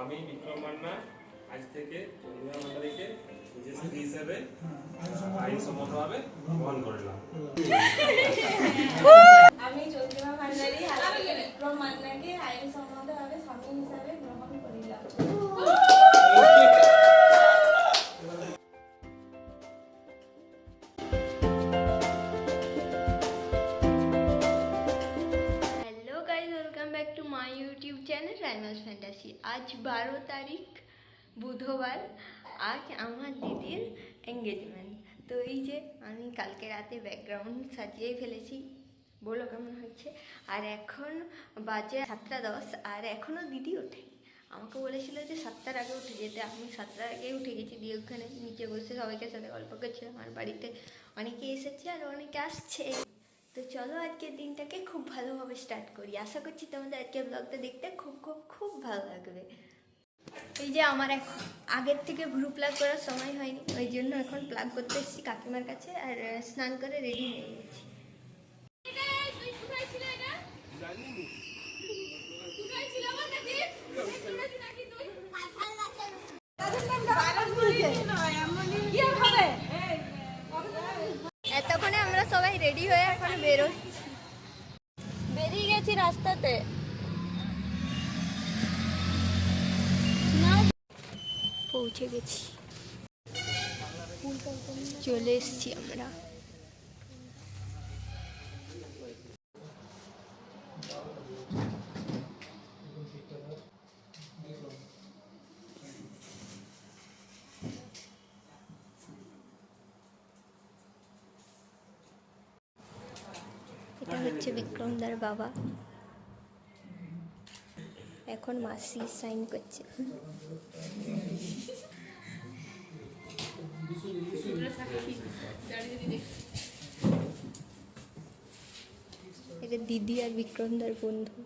আমি বিক্রম মান্না, আজ থেকে চন্দ্রিমা মান্ডারিকে নিজের স্ত্রী হিসেবে আইনসম্মতভাবে গ্রহণ করলাম আমি চন্দ্রিমা ভান্ডারী বিক্রম মান্নাকে আইনসম্মতভাবে স্বামী হিসাবে গ্রহণ করিলাম বারো তারিখ, বুধবার, আজ আমার দিদির এঙ্গেজমেন্ট তো এই যে আমি কালকে রাতে ব্যাকগ্রাউন্ড সাজিয়ে ফেলেছি, বলো কেমন হচ্ছে আর এখন বাজে সাতটা দশ, আর এখনও দিদি ওঠে। আমাকে বলেছিল যে সাতটার আগে উঠে যেতে, আমি সাতটার আগে উঠে গেছি দিয়ে ওখানে নিচে বসে সবাইকে সাথে গল্প করছিলাম আমার বাড়িতে অনেকে এসেছে আর অনেকে আসছে। তো চলো আজকের দিনটাকে খুব ভালোভাবে স্টার্ট করি। আশা করছি তোমাদের আজকের ব্লগটা দেখতে খুব খুব খুব ভালো লাগবে। এই যে আমার এখন আগের থেকে ভ্রু প্লাগ করার সময় হয়নি, ওই জন্য এখন প্লাগ করতে এসেছি কাকিমার কাছে আর স্নান করে রেডি হয়ে গেছি। এতক্ষণে আমরা সবাই রেডি হয়ে এখন বেরোচ্ছি। বেরিয়ে গেছি রাস্তাতে। পৌঁছে গেছি। চলে এসছি আমরা। এটা হচ্ছে বিক্রমদার বাবা। এখন মাসি সাইন করছে। এটা দিদি আর বিক্রমদার বন্ধু।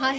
হাই।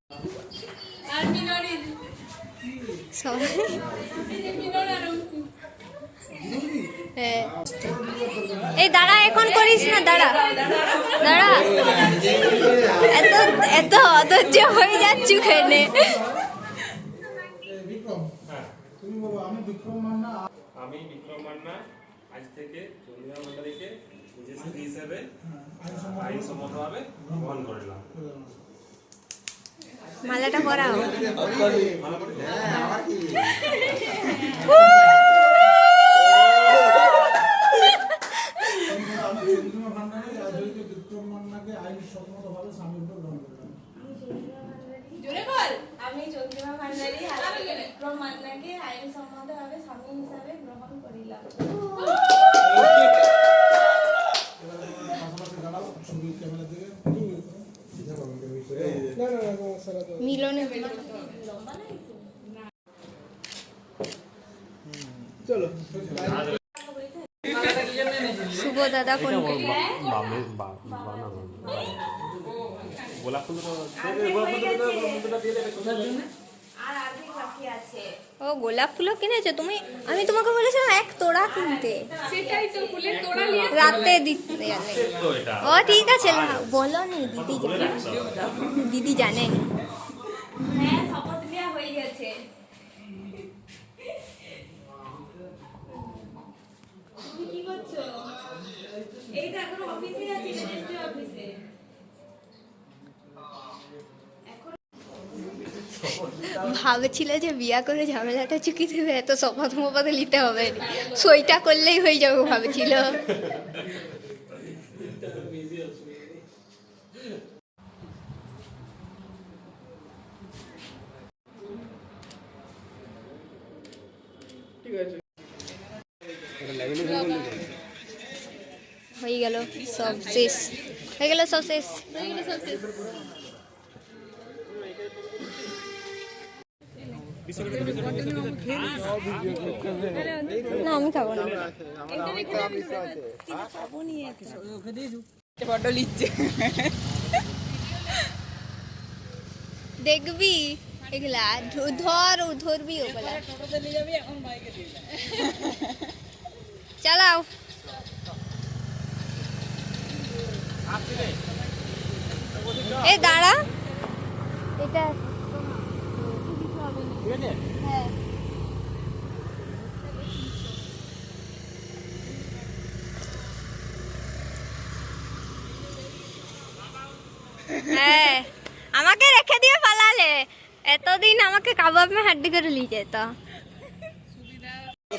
এই দাঁড়া, এখন করিস না, দাঁড়া। দাঁড়া। এত এত অধৈর্য হয়ে যাচ্ছি মান্না, আজ থেকে গ্রহণ করলাম মালাটা পরাও। আমি চন্দ্রিমা ভান্ডারী বিক্রম মান্নাকে আইনসম্মতভাবে স্বামী হিসাবে গ্রহণ করিলাম এবার তোমরা পাশাপাশি দাঁড়াও ছবি ক্যামেরা দিকে না না না সারা মিলনে চলো শুভ দাদা আছে ও গোলাপ ফুলও কিনেছো? তুমি আমি তোমাকে বলেছিলাম এক তোড়া কিনতে। সেটাই তো ফুলের তোড়া নিয়ে রাতে দিতে ও ঠিক আছে। বলো নি দিদি জানে। দিদি জানে হ্যাঁ শপথ নেওয়া হয়ে গেছে তুমি কি করছ এই এখন অফিসে আছি রেজিস্ট্রি অফিসে ভাবছিল যে বিয়া করে ঝামেলাটা চুকি দেবে এত শপথ মপথ নিতে হবে। না। সইটা করলেই হয়ে যাবে ভাবছিল। হয়ে গেল, সব শেষ। হয়ে গেল সব শেষ। না, আমি খাব না। দেখবি? এগুলা ধর ধরবি ওগুলা। চালাও। এই দাঁড়া। এটা হ্যাঁ। হ্যাঁ। আমাকে রেখে দিয়ে পালালে। এতদিন আমাকে কাবাব মে হাড্ডি করে নিয়ে যেত। এ,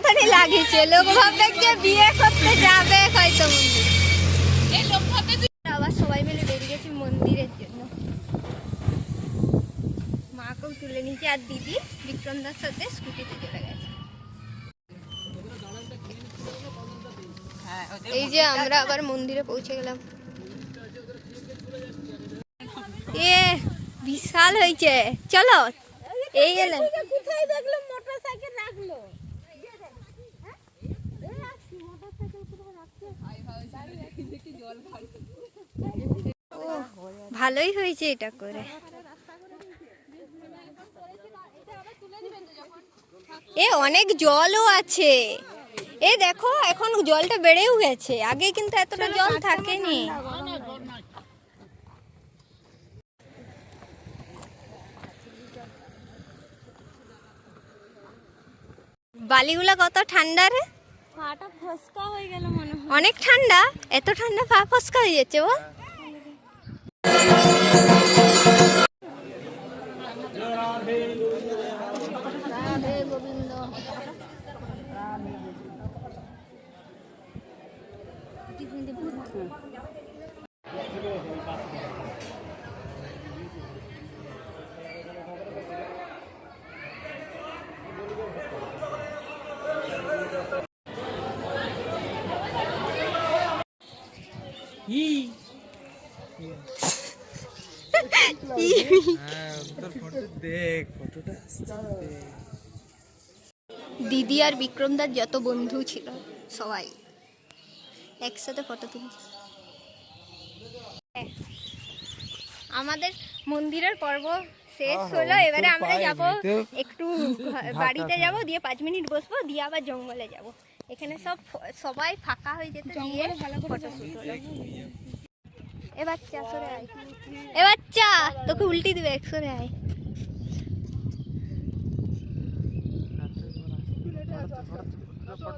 মতনই লাগিয়েছে। লোক ভাববে যে বিয়ে করতে যাবে হয়তো মন্দির। আবার সবাই মিলে বেরিয়ে গেছি মন্দিরের জন্য। মাকেও তুলে নিয়েছি আর দিদি বিক্রমদার সাথে স্কুটিতে চলে গেছে। এই যে আমরা আবার মন্দিরে পৌঁছে গেলাম। এ বিশাল হয়েছে। চলো এই কোথায় দেখলাম ভালোই হয়েছে এটা করে। এ, অনেক জলও আছে। এ, দেখো, এখন জলটা বেড়েও গেছে। আগে কিন্তু এতটা জল থাকেনি। বালিগুলা কত ঠান্ডা রে? হয়ে গেল মনে অনেক ঠান্ডা এত ঠান্ডা পা ফসকা হয়ে যাচ্ছে ও দিদি আর বিক্রমদার যত বন্ধু ছিল সবাই একসাথে ফটো তুলছে। আমাদের মন্দিরের পর্ব শেষ হলো এবারে আমরা যাব একটু বাড়িতে যাব দিয়ে পাঁচ মিনিট বসবো দিয়ে আবার জঙ্গলে যাব। এখানে সব সবাই ফাঁকা হয়ে যেতে দিয়ে ফটো শুট হলো এ বাচ্চা সরে আয় এ বাচ্চা তোকে উল্টি দিবে এক সরে আয় There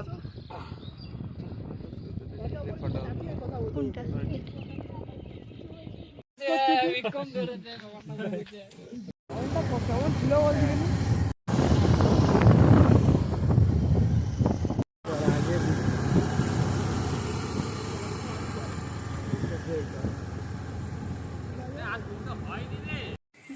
you go.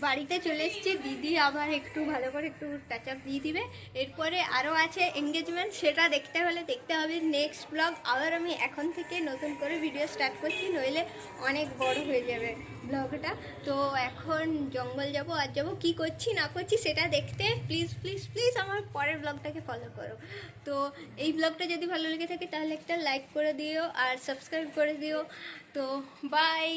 বাড়িতে চলে এসেছি। দিদি আবার একটু ভালো করে একটু টাচ আপ দিয়ে দিবে। এরপরে আরও আছে এঙ্গেজমেন্ট সেটা দেখতে হলে দেখতে হবে। নেক্সট ব্লগ আবার আমি এখন থেকে নতুন করে ভিডিও স্টার্ট করছি, নইলে অনেক বড় হয়ে যাবে ব্লগটা তো এখন জঙ্গল যাব, আর যাব, কি করছি, না করছি, সেটা দেখতে। প্লিজ প্লিজ প্লিজ আমার পরের ব্লগটাকে ফলো করো। তো এই ব্লগটা যদি ভালো লেগে থাকে, তাহলে একটা লাইক করে দিও আর সাবস্ক্রাইব করে দিও। তো বাই